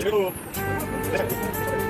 Thank you.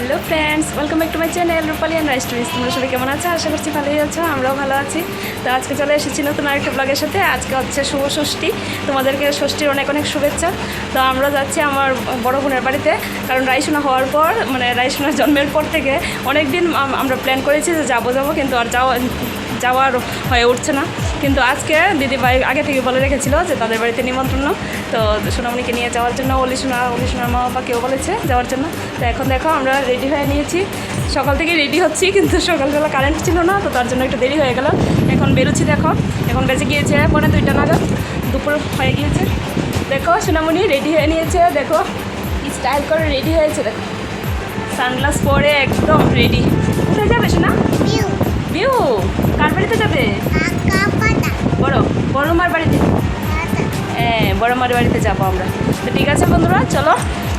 Hello friends welcome back to my channel Rupali and রাইস্টুরিস তোমরা সবাই কেমন আছো? আশা করছি ভালোই আছো, আমরাও ভালো আছি। তো আজকে চলে এসেছি নতুন আরেকটা ব্লগের সাথে। আজকে হচ্ছে শুভ ষষ্ঠী। তোমাদেরকে ষষ্ঠীর অনেক অনেক শুভেচ্ছা। তো আমরা যাচ্ছি আমার বড় বোনের বাড়িতে। কারণ রাইসোনা হওয়ার পর মানে রাইসোনার জন্মের পর থেকে অনেক দিন আমরা প্ল্যান করেছি যে যাব যাব কিন্তু আর যাওয়া যাওয়ার হয়ে উঠছে না। কিন্তু আজকে দিদি ভাই আগে থেকে বলে রেখেছিল যে তাদের বাড়িতে নিমন্ত্রণ। তো সোনামণিকে নিয়ে যাওয়ার জন্য অলি সোনা, অলি সোনার মা বাবা কেউ বলেছে যাওয়ার জন্য। তো এখন দেখো আমরা রেডি হয়ে নিয়েছি। সকাল থেকে রেডি হচ্ছি, কিন্তু সকালবেলা কারেন্ট ছিল না, তো তার জন্য একটু দেরি হয়ে গেল। এখন বেরোচ্ছি দেখো। এখন বেঁচে গিয়েছে পরে দুইটা নাগাদ, দুপুর হয়ে গিয়েছে। দেখো সোনামণি রেডি হয়ে নিয়েছে, দেখো স্টাইল করে রেডি হয়েছে। দেখো। সানগ্লাস পরে একদম রেডি কোথায় যাবে সোনা? বিউ কার বাড়িতে যাবে? বড় বড় মার বাড়িতে? হ্যাঁ বড় মার বাড়িতে যাব আমরা। তো ঠিক আছে বন্ধুরা, চলো,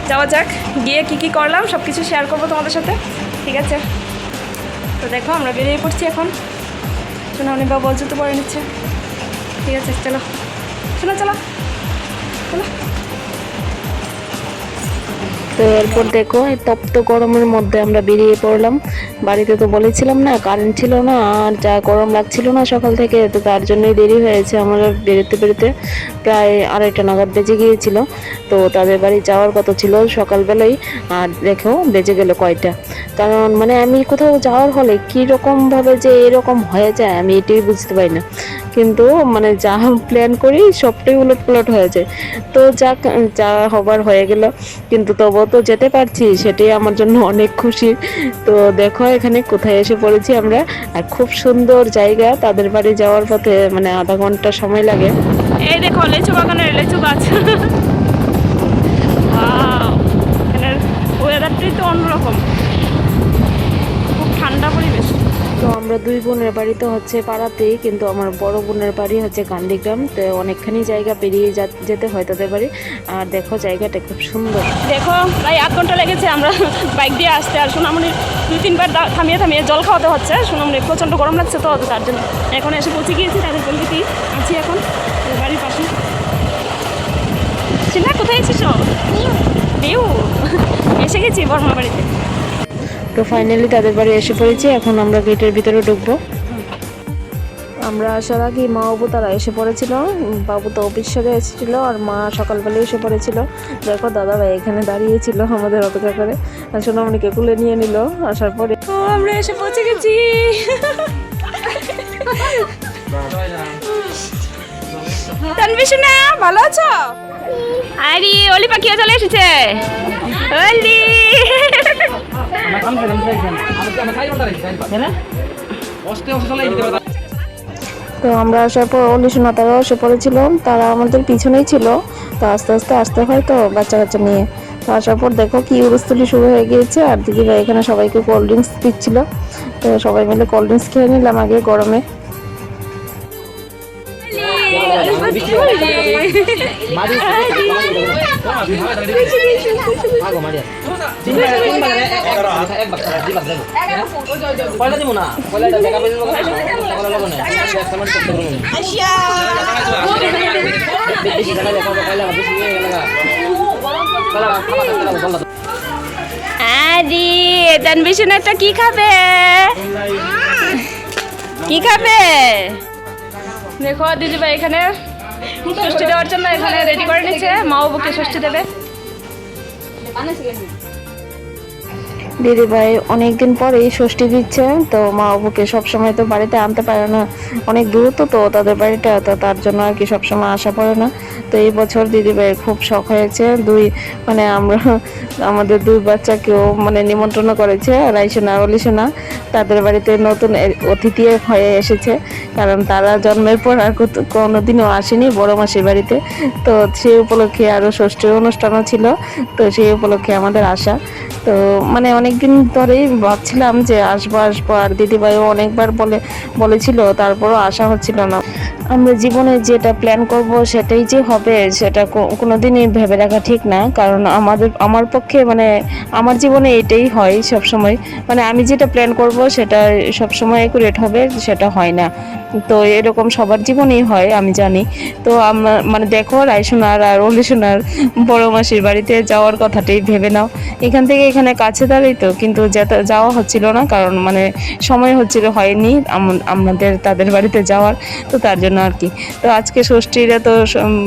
যাওয়া যাক। গিয়ে কী কী করলাম সব কিছু শেয়ার করব তোমাদের সাথে। ঠিক আছে? তো দেখো, আমরা বেরিয়ে পড়ছি এখন। শোনো অনেক বাবা জুতো পরে নিচ্ছে। ঠিক আছে, চলো। শোনো, চলো। চলো। তো এরপর দেখো তপ্ত গরমের মধ্যে আমরা বেরিয়ে পড়লাম। বাড়িতে তো বলেছিলাম না কারেন্ট ছিল না, আর যা গরম লাগছিল না সকাল থেকে, তো তার জন্যই দেরি হয়েছে। আমরা বেরোতে বেরোতে প্রায় আড়াইটা নাগাদ বেজে গিয়েছিল। তো তাদের বাড়ি যাওয়ার কথা ছিল সকালবেলায়, আর দেখো বেজে গেল কয়টা। কারণ মানে আমি কোথাও যাওয়ার হলে কীরকমভাবে যে এরকম হয়ে যায়, আমি এটাই বুঝতে পারি না। কিন্তু মানে যা প্ল্যান করি, সবটাই উলট পুলট হয়ে যায়। তো যাক, যা হবার হয়ে গেল। কিন্তু তবুও তো যেতে পারছি, সেটাই আমার জন্য অনেক খুশি। তো দেখো, এখানে কোথায় এসে পড়েছি আমরা। আর খুব সুন্দর জায়গা, তাদের বাড়ি যাওয়ার পথে মানে আধা ঘণ্টা সময় লাগে। এই দেখো, লেচু বাগানের লেচু গাছ। ওয়েদারটাই তো অন্যরকম। খুব ঠান্ডা পরিবেশ। তো আমরা দুই বোনের বাড়ি তো হচ্ছে পাড়াতেই কিন্তু আমার বড় বোনের বাড়ি হচ্ছে কান্দিগ্রাম তো অনেকখানি জায়গা পেরিয়ে যা- যেতে হয় তাদের বাড়ি। আর দেখো জায়গাটা খুব সুন্দর। দেখো প্রায় আধ ঘণ্টা লেগেছে আমরা বাইক দিয়ে আসতে আর সোনামণির দুই তিনবার থামিয়ে থামিয়ে জল খাওয়াতে হচ্ছে। সোনামণির প্রচণ্ড গরম লাগছে তো তার জন্য এখন এসে পৌঁছে গিয়েছি তাদের পল্লীতে আছি এখন বাড়ির পাশে। চিনা কোথায় এসেছ বিউ এসে গেছি বর্মা বাড়িতে। তো ফাইনালি তাদের বাড়ি এসে পড়েছি এখন আমরা গেটের ভিতরে ঢুকবো। আমরা আসার আগে মা বাবু তারা এসে পড়েছিল বাবু তো অফিস থেকে এসেছিল আর মা সকালবেলায় এসে পড়েছিল। দেখো দাদা ভাই এখানে দাঁড়িয়েছিল আমাদের অপেক্ষা করে। আর সোনামণিকে কুলে নিয়ে নিল আসার পরে আমরা এসে পৌঁছে গেছি। তানবিশনা ভালো আছো? আরে অলি পাখিও চলে এসেছে। অলি। তো আমরা আসার পর অলিশোনা তারাও এসে পড়েছিলাম তারা আমাদের পিছনেই ছিল। তো আস্তে আস্তে আসতে হয় তো বাচ্চা কাচ্চা নিয়ে। তো আসার পর দেখো কি উরস্তুলি শুরু হয়ে গিয়েছে। আর দিদি ভাই এখানে সবাইকে কোল্ড ড্রিঙ্কস দিচ্ছিল। তো সবাই মিলে কোল্ড ড্রিঙ্কস খেয়ে নিলাম আগে গরমে। পয়লা দিব না। পয়লা এটা দেখা পেয়ে যাব সকালে লাগবে না একটা হয়ে আরে কি খাবে? কি খাবে? দেখো দিদি ভাই এখানে ষষ্ঠী দেওয়ার জন্য এখানে রেডি করে নিচ্ছে। মা বাবুকে ষষ্ঠী দেবে। দিদি ভাই অনেকদিন পরেই ষষ্ঠী দিচ্ছে, তো মা বাবুকে সবসময় তো বাড়িতে আনতে পারে না। অনেক দূরত্ব তো তাদের বাড়িটা, তো তার জন্য আর কি সবসময় আসা পড়ে না। তো এই বছর দিদি ভাইয়ের খুব শখ হয়েছে। দুই মানে আমরা, আমাদের দুই বাচ্চাকেও মানে নিমন্ত্রণ করেছে, রাইসোনা অলিসোনা তাদের বাড়িতে নতুন অতিথি হয়ে এসেছে, কারণ তারা জন্মের পর আর কোনোদিনও আসেনি বড় মাসির বাড়িতে। তো সেই উপলক্ষে আরও ষষ্ঠীর অনুষ্ঠানও ছিল, তো সেই উপলক্ষে আমাদের আসা। তো মানে অনেক দিন ধরেই ভাবছিলাম যে আসব আসব। আর দিদিভাইও অনেকবার বলে, বলেছিল, তারপরও আসা হচ্ছিল না। আমরা জীবনে যেটা প্ল্যান করব সেটাই যে হবে, সেটা কোনো দিনই ভেবে রাখা ঠিক না। কারণ আমাদের, আমার পক্ষে মানে আমার জীবনে এটাই হয় সব সময় মানে আমি যেটা প্ল্যান করব সেটা সব সময় একুরেট হবে, সেটা হয় না। তো এরকম সবার জীবনেই হয়, আমি জানি। তো আমরা মানে দেখো, রায়সোনার আর অলিসোনার বড় মাসির বাড়িতে যাওয়ার কথাটাই ভেবে নাও। এখান থেকে এখানে কাছে দাঁড়াই তো, কিন্তু যাওয়া হচ্ছিল না। কারণ মানে সময় হচ্ছিল, হয়নি আমাদের, তাদের বাড়িতে যাওয়ার। তো তার জন্য আর কি তো আজকে ষষ্ঠীরা তো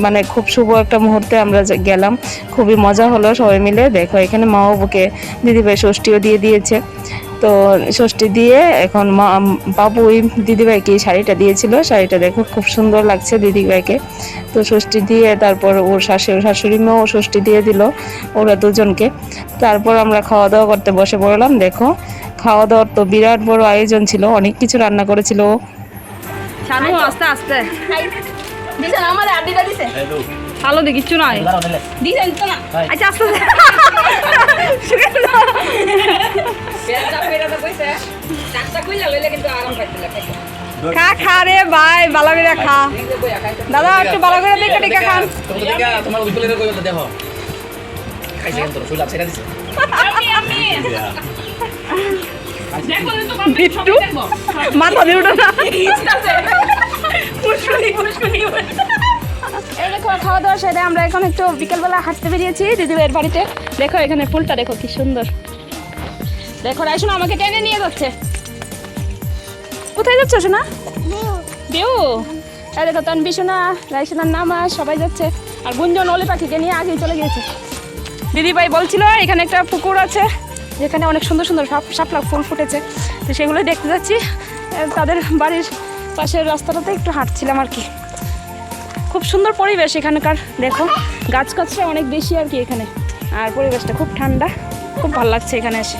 মানে খুব শুভ একটা মুহূর্তে আমরা গেলাম। খুবই মজা হলো সবাই মিলে। দেখো, এখানে মা বাবুকে দিদিভাই ষষ্ঠীও দিয়ে দিয়েছে। তো ষষ্ঠী দিয়ে এখন মা বাবু ওই দিদিভাইকে শাড়িটা দিয়েছিল। শাড়িটা দেখো, খুব সুন্দর লাগছে দিদিভাইকে। তো ষষ্ঠী দিয়ে তারপর ওর শাশুড়ি শাশুড়ি মেয়েও ষষ্ঠী দিয়ে দিল, ওরা দুজনকে। তারপর আমরা খাওয়া দাওয়া করতে বসে পড়লাম। দেখো খাওয়া দাওয়ার তো বিরাট বড় আয়োজন ছিল। অনেক কিছু রান্না করেছিল। শানু আস্তে আস্তে। দিছে। ভালো দেখি কিচ্ছু নাই। এবার তো না। আচ্ছা আস্তে আস্তে। খা খা রে ভাই ভালো করে খা। দাদা একটু ভালো করে দেখে টেকে খান। দেখা তোমার উজ্জ্বলের দেখো। খাইছে কিন্তু শুলা ছেড়ে দিছে। বিট্টু মাথা দিয়ে না। খাওয়া দাওয়া সেরে আমরা এখন একটু বিকেলবেলা হাঁটতে বেরিয়েছি দিদিভাইয়ের বাড়িতে। দেখো এখানে ফুলটা দেখো, কি সুন্দর। দেখো রাইসোনা আমাকে টেনে নিয়ে যাচ্ছে। কোথায় যাচ্ছ, সোনা? দেউ। এই দেখো তনবি সোনা রাইসোনার নামা, সবাই যাচ্ছে। আর গুঞ্জন ওলে পাখিকে নিয়ে আগেই চলে গিয়েছে। দিদিভাই বলছিল, এখানে একটা পুকুর আছে, যেখানে অনেক সুন্দর সুন্দর শাপলা ফুল ফুটেছে। তো সেগুলো দেখতে যাচ্ছি। তাদের বাড়ির পাশের রাস্তাটাতে একটু হাঁটছিলাম আর কি। খুব সুন্দর পরিবেশ এখানকার দেখো। গাছ গাছটা অনেক বেশি আর কি এখানে। আর পরিবেশটা খুব ঠান্ডা খুব ভালো লাগছে এখানে এসে।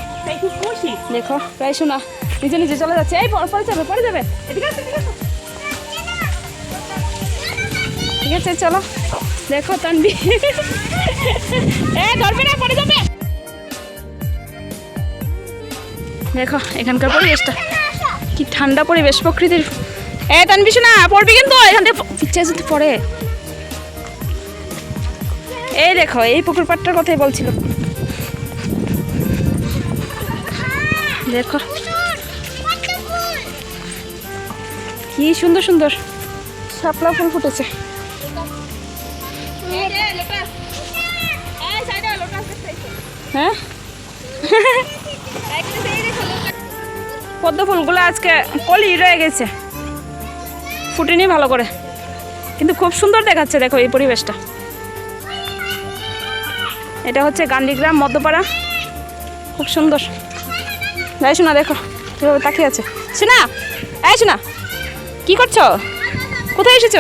দেখো প্রায় শোনা নিজে নিজে চলে যাচ্ছে। এই পরে পরে যাবে পরে যাবে। ঠিক আছে চলো। দেখো তানবি এ ধরবে না পড়ে যাবে। দেখো এখানকার পরিবেশটা। কি ঠান্ডা পরিবেশ প্রকৃতির। এ তানবি শোনা পড়বি কিন্তু এখান থেকে ইচ্ছে যদি পড়ে। এই দেখো এই পুকুর পাড়টার কথাই বলছিল। দেখো। কি সুন্দর সুন্দর। শাপলা ফুল ফুটেছে। হ্যাঁ? পদ্ম ফুলগুলো আজকে কলি রয়ে গেছে। ফুটেনি ভালো করে। কিন্তু খুব সুন্দর দেখাচ্ছে দেখো এই পরিবেশটা। এটা হচ্ছে গান্ধীগ্রাম মধ্যপাড়া। খুব সুন্দর। যাই শোনা দেখো, কীভাবে তাকিয়ে আছে। শোনা, এই শোনা, কি করছ? কোথায় এসেছ?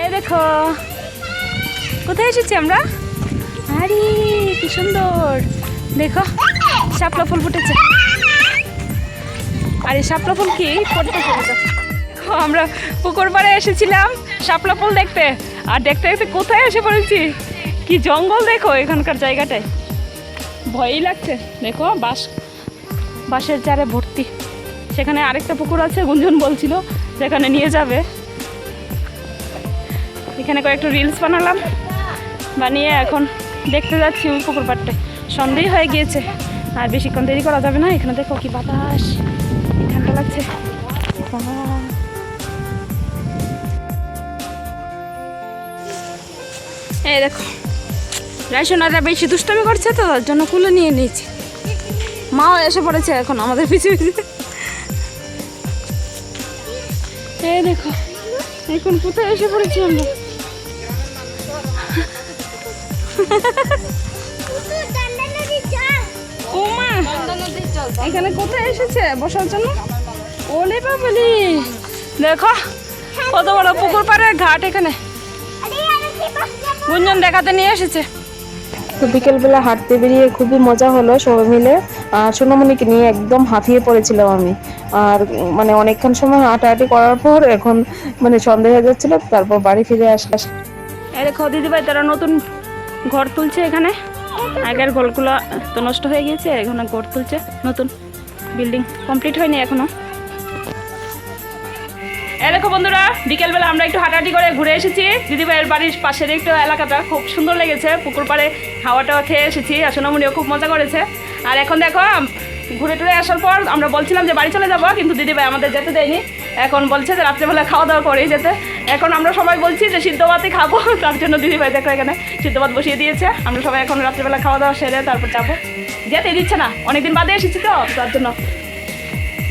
এই দেখো, কোথায় এসেছি আমরা? আরে, কি সুন্দর। দেখো শাপলা ফুল ফুটেছে। আর এই শাপলা ফুল কি? আমরা পুকুর পাড়ে এসেছিলাম শাপলা ফুল দেখতে। আর দেখতে দেখতে কোথায় এসে পড়েছি? কি জঙ্গল দেখো এখানকার জায়গাটায়। ভয়ই লাগছে। দেখো বাস বাসের চারে ভর্তি। সেখানে আরেকটা পুকুর আছে, গুঞ্জন বলছিল, যেখানে নিয়ে যাবে। এখানে কয়েকটা রিলস বানালাম। বানিয়ে এখন দেখতে যাচ্ছি ওই পুকুর পাড়টায়। সন্দেহ হয়ে গিয়েছে। আর বেশিক্ষণ দেরি করা যাবে না, এখানে দেখো কি বাতাস ঠান্ডা লাগছে। এই দেখো রাইসোনারা বেশি দুষ্টামি করছে তো, তার জন্য কুলে নিয়ে নিয়েছি। মাও এসে পড়েছে এখন আমাদের পিছু এই দেখো, এখন কোথায় এসে পড়েছি আমরা? ও মা এখানে কোথায় এসেছে বসার জন্য? ওলে বাবলি। দেখো কত বড় পুকুর পাড়ের ঘাট এখানে। গুঞ্জন দেখাতে নিয়ে এসেছে। তো বিকেলবেলা হাঁটতে বেরিয়ে খুবই মজা হলো সবাই মিলে। আর সোনামণিকে নিয়ে একদম হাঁফিয়ে পড়েছিলাম আমি। আর মানে অনেকক্ষণ সময় হাঁটাহাঁটি করার পর এখন মানে সন্দেহ হয়ে যাচ্ছিল তারপর বাড়ি ফিরে আসলাম। দেখো দিদিভাই তারা নতুন ঘর তুলছে এখানে। আগের ঘরগুলো তো নষ্ট হয়ে গিয়েছে, এখানে ঘর তুলছে নতুন বিল্ডিং কমপ্লিট হয়নি এখনও। এই দেখো বন্ধুরা, বিকেলবেলা আমরা একটু হাঁটাহাঁটি করে ঘুরে এসেছি। দিদিভাইয়ের বাড়ির পাশের একটু এলাকাটা খুব সুন্দর লেগেছে, পুকুর পাড়ে হাওয়া টাওয়া খেয়ে এসেছি আর সোনামণিও খুব মজা করেছে। আর এখন দেখো, ঘুরে টুরে আসার পর আমরা বলছিলাম যে বাড়ি চলে যাব, কিন্তু দিদিভাই আমাদের যেতে দেয়নি। এখন বলছে যে রাত্রেবেলা খাওয়া দাওয়া করেই যেতে। এখন আমরা সবাই বলছি যে সিদ্ধ ভাতই খাব তার জন্য দিদিভাই দেখো এখানে সিদ্ধ ভাত বসিয়ে দিয়েছে। আমরা সবাই এখন রাত্রেবেলা খাওয়া দাওয়া সেরে তারপর যাব। যেতে দিচ্ছে না অনেকদিন বাদে এসেছি তো তার জন্য।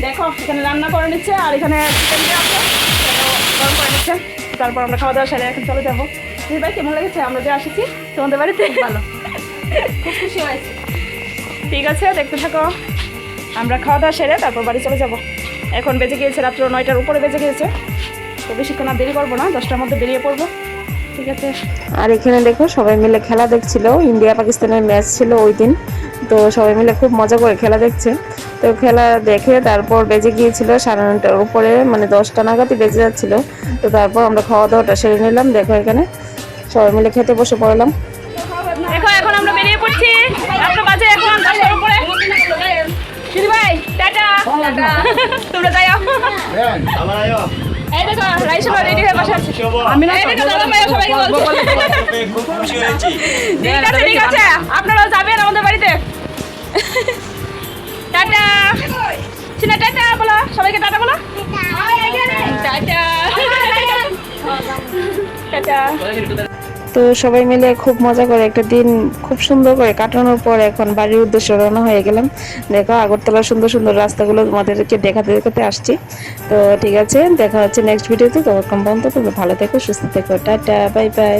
দেখো এখানে রান্না করে নিচ্ছে আর এখানে চিকেন দিয়ে আছে গরম করে নিচ্ছে। তারপর আমরা খাওয়া দাওয়া সেরে এখন চলে যাব। দিদি ভাই কেমন লেগেছে? আমরা যে আসেছি তোমাদের বাড়িতে? ভালো। খুব খুশি হয়েছে। ঠিক আছে দেখতে থাকো। আমরা খাওয়া দাওয়া সেরে তারপর বাড়ি চলে যাব। এখন বেজে গিয়েছে রাত্র নয়টার উপরে বেজে গিয়েছে। তো বেশিক্ষণ আর দেরি করব না দশটার মধ্যে বেরিয়ে পড়ব। ঠিক আছে? আর এখানে দেখো সবাই মিলে খেলা দেখছিল। ইন্ডিয়া পাকিস্তানের ম্যাচ ছিল ওই দিন। তো সবাই মিলে খুব মজা করে খেলা দেখছে। তো খেলা দেখে তারপর বেজে গিয়েছিল সাড়ে নটার উপরে মানে দশটা নাগাদই বেজে যাচ্ছিল। তো তারপর আমরা খাওয়া দাওয়াটা সেরে নিলাম দেখো এখানে। সবাই মিলে খেতে বসে পড়লাম। দেখো এখন আমরা বেরিয়ে পড়ছি। বাজে এখন উপরে। ভাই টাটা। তোমরা যাই এই দেখো রাইস রেডি হয়ে বসে আছে। আমি না দেখো দাদা ভাই সবাইকে বলছি। ঠিক আছে ঠিক আছে আপনারা যাবেন আমাদের বাড়িতে। টাটা বলো সবাইকে তো সবাই মিলে খুব মজা করে একটা দিন খুব সুন্দর করে কাটানোর পর এখন বাড়ির উদ্দেশ্যে রওনা হয়ে গেলাম। দেখো, আগরতলার সুন্দর সুন্দর রাস্তাগুলো তোমাদেরকে দেখাতে দেখাতে আসছি। তো ঠিক আছে, দেখা হচ্ছে নেক্সট ভিডিওতে তো। পর্যন্ত তুমি ভালো থেকো, সুস্থ থেকো। Tata bye bye